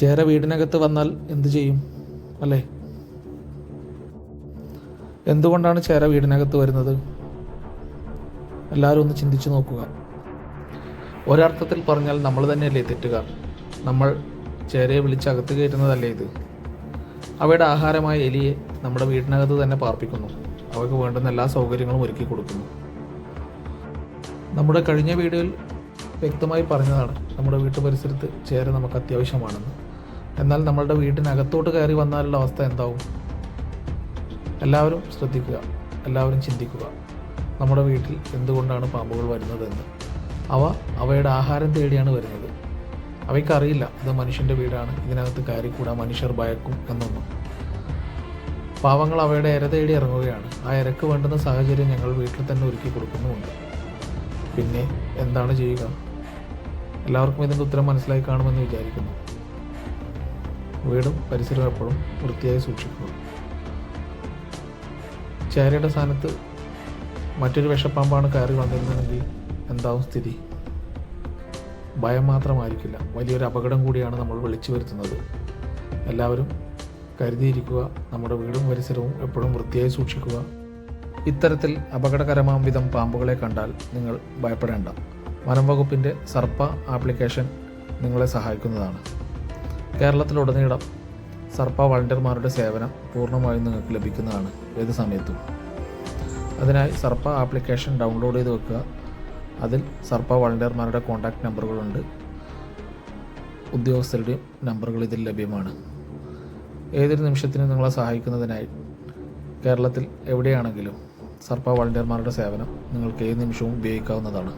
ചേര വീടിനകത്ത് വന്നാൽ എന്തു ചെയ്യും? അല്ലേ? എന്തുകൊണ്ടാണ് ചേര വീടിനകത്ത് വരുന്നത്? എല്ലാവരും ഒന്ന് ചിന്തിച്ചു നോക്കുക. ഒരർത്ഥത്തിൽ പറഞ്ഞാൽ നമ്മൾ തന്നെയല്ലേ തെറ്റുകാർ. നമ്മൾ ചേരയെ വിളിച്ച് അകത്ത് കയറ്റുന്നതല്ലേ ഇത്. അവയുടെ ആഹാരമായ എലിയെ നമ്മുടെ വീടിനകത്ത് തന്നെ പാർപ്പിക്കുന്നു. അവയ്ക്ക് വേണ്ടുന്ന എല്ലാ സൗകര്യങ്ങളും ഒരുക്കി കൊടുക്കുന്നു. നമ്മുടെ കഴിഞ്ഞ വീഡിയോയിൽ വ്യക്തമായി പറഞ്ഞതാണ് നമ്മുടെ വീട്ടു പരിസരത്ത് ചേര നമുക്ക് അത്യാവശ്യമാണെന്ന്. എന്നാൽ നമ്മളുടെ വീടിനകത്തോട്ട് കയറി വന്നാലുള്ള അവസ്ഥ എന്താവും? എല്ലാവരും ശ്രദ്ധിക്കുക. എല്ലാവരും ചിന്തിക്കുക. നമ്മുടെ വീട്ടിൽ എന്തുകൊണ്ടാണ് പാമ്പുകൾ വരുന്നതെന്ന്. അവ അവയുടെ ആഹാരം തേടിയാണ് വരുന്നത്. അവയ്ക്കറിയില്ല ഇത് മനുഷ്യന്റെ വീടാണ്. ഇതിനകത്ത് കയറിക്കൂടാ മനുഷ്യർ ഭയക്കും എന്നൊന്നും. പാവങ്ങൾ അവയുടെ ഇര തേടി ഇറങ്ങുകയാണ്. ആ ഇരക്ക് വേണ്ടുന്ന സാഹചര്യം ഞങ്ങൾ വീട്ടിൽ തന്നെ ഒരുക്കി കൊടുക്കുന്നുമുണ്ട്. പിന്നെ എന്താണ് ചെയ്യുക? എല്ലാവർക്കും ഇതിന്റെ ഉത്തരം മനസ്സിലായി കാണുമെന്ന് വിചാരിക്കുന്നു. വീടും പരിസരവും എപ്പോഴും വൃത്തിയായി സൂക്ഷിക്കുക ചേരയുടെ സ്ഥാനത്ത് മറ്റൊരു വിഷപ്പാമ്പാണ് കയറി വന്നിരുന്നതെങ്കിൽ എന്താവും സ്ഥിതി? ഭയം മാത്രമായിരിക്കില്ല. വലിയൊരു അപകടം കൂടിയാണ് നമ്മൾ വിളിച്ചു വരുത്തുന്നത്. എല്ലാവരും കരുതിയിരിക്കുക നമ്മുടെ വീടും പരിസരവും എപ്പോഴും വൃത്തിയായി സൂക്ഷിക്കുക. ഇത്തരത്തിൽ അപകടകരമാം വിധം പാമ്പുകളെ കണ്ടാൽ നിങ്ങൾ ഭയപ്പെടേണ്ട. വനം വകുപ്പിന്റെ സർപ്പ ആപ്ലിക്കേഷൻ നിങ്ങളെ സഹായിക്കുന്നതാണ്. കേരളത്തിലുടനീളം സർപ്പ വളണ്ടിയർമാരുടെ സേവനം പൂർണമായും നിങ്ങൾക്ക് ലഭിക്കുന്നതാണ് ഏത് സമയത്തും. അതിനായി സർപ്പ ആപ്ലിക്കേഷൻ ഡൗൺലോഡ് ചെയ്ത് വെക്കുക. അതിൽ സർപ്പ വളണ്ടിയർമാരുടെ കോൺടാക്റ്റ് നമ്പറുകളുണ്ട്. ഉദ്യോഗസ്ഥരുടെയും നമ്പറുകൾ ഇതിൽ ലഭ്യമാണ്. ഏതൊരു നിമിഷത്തിനും നിങ്ങളെ സഹായിക്കുന്നതിനായി കേരളത്തിൽ എവിടെയാണെങ്കിലും സർപ്പ വളണ്ടിയർമാരുടെ സേവനം നിങ്ങൾക്ക് ഏത് നിമിഷവും ഉപയോഗിക്കാവുന്നതാണ്.